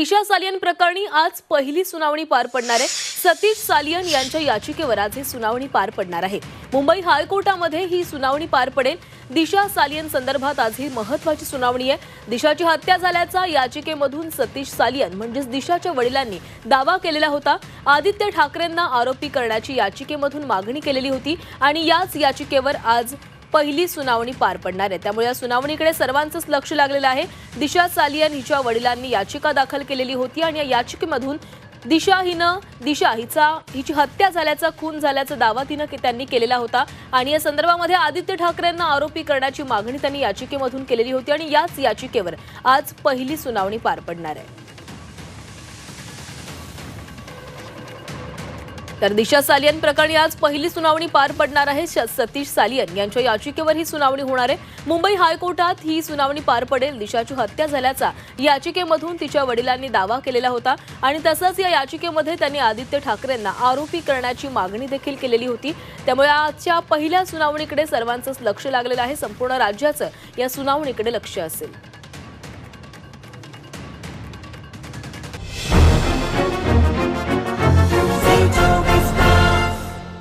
दिशा सालियन प्रकरणी आज पहिली सुनावणी पार पडणार आहे. सतीश सालियन यांच्या याचिकेवर आज ही सुनावणी पार पडणार आहे. मुंबई हायकोर्टामध्ये ही सुनावणी पार पडेल. दिशा सालियन संदर्भात आज ही महत्वाची सुनावणी आहे. दिशाची हत्या झाल्याचा याचिकेमधून सतीश सालियन म्हणजेच दिशाच्या वडिलांनी दावा केलेला होता. आदित्य ठाकरेंना आरोपी करण्याची याचिकेमधून मागणी केलेली होती आणि याच याचिकेवर आज पहिली सुनावणी पार पडणार आहे. त्यामुळे या सुनावणीकडे सर्वांचंच लक्ष लागलेलं आहे. दिशा सालियन हिच्या वडिलांनी याचिका दाखल केलेली होती आणि या याचिकेमधून दिशा हिनं दिशा हिचा हिची हत्या झाल्याचा खून झाल्याचा दावा तिनं के- त्यांनी केलेला होता. आणि या संदर्भामध्ये आदित्य ठाकरेंना आरोपी करण्याची मागणी त्यांनी याचिकेमधून केलेली होती आणि याच याचिकेवर आज पहिली सुनावणी पार पडणार आहे. तर दिशा सालियन प्रकरणी आज पहिली सुनावणी पार पडणार आहे. श- सतीश सालियन यांच्या याचिकेवर ही सुनावणी होणार आहे. मुंबई हायकोर्टात ही सुनावणी पार पडेल. दिशाची हत्या झाल्याचा याचिकेमधून तिच्या वडिलांनी दावा केलेला होता आणि तसंच या याचिकेमध्ये त्यांनी आदित्य ठाकरेंना आरोपी करण्याची मागणी देखील केलेली होती. त्यामुळे आजच्या पहिल्या सुनावणीकडे सर्वांचंच लक्ष लागलेलं आहे. संपूर्ण राज्याचं या सुनावणीकडे लक्ष असेल.